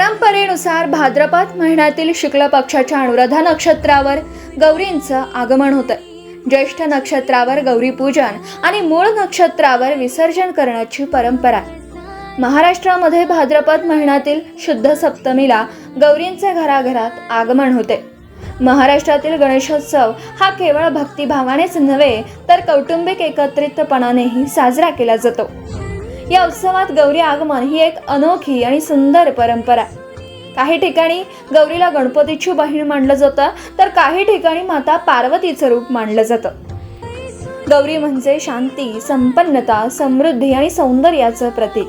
परंपरेनुसार भाद्रपद महिन्यातील शुक्ल पक्षाच्या अनुराधा नक्षत्रावर गौरींचं आगमन होतं. ज्येष्ठ नक्षत्रावर गौरी पूजन आणि मूळ नक्षत्रावर विसर्जन करण्याची परंपरा. महाराष्ट्रामध्ये भाद्रपद महिन्यातील शुद्ध सप्तमीला गौरींचे घराघरात आगमन होते. महाराष्ट्रातील गणेशोत्सव हा केवळ भक्तिभावानेच नव्हे तर कौटुंबिक एकत्रितपणानेही साजरा केला जातो. या उत्सवात गौरी आगमन ही एक अनोखी आणि सुंदर परंपरा. आहे. काही ठिकाणी गौरीला गणपतीची बहीण मानलं जातं तर काही ठिकाणी माता पार्वतीचं रूप मानलं जातं. गौरी म्हणजे शांती संपन्नता समृद्धी आणि सौंदर्याचं प्रतीक.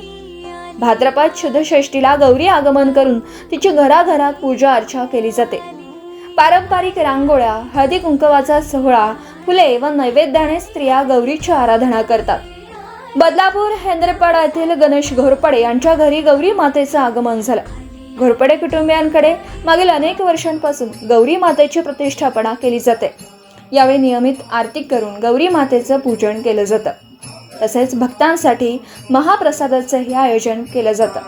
भाद्रपद शुद्ध षष्टीला गौरी आगमन करून तिची घराघरात पूजा अर्चा केली जाते. पारंपरिक रांगोळ्या हळदी कुंकवाचा सोहळा फुले व नैवेद्याने स्त्रिया गौरीची आराधना करतात. बदलापूर हेंद्रपाडा येथील गणेश घोरपडे यांच्या घरी गौरी मातेचं आगमन झालं. घोरपडे कुटुंबियांकडे मागील अनेक वर्षांपासून गौरी मातेची प्रतिष्ठापना केली जाते. यावेळी नियमित आरती करून गौरी मातेचं पूजन केलं जातं. तसेच भक्तांसाठी महाप्रसादाचंही आयोजन केलं जातं.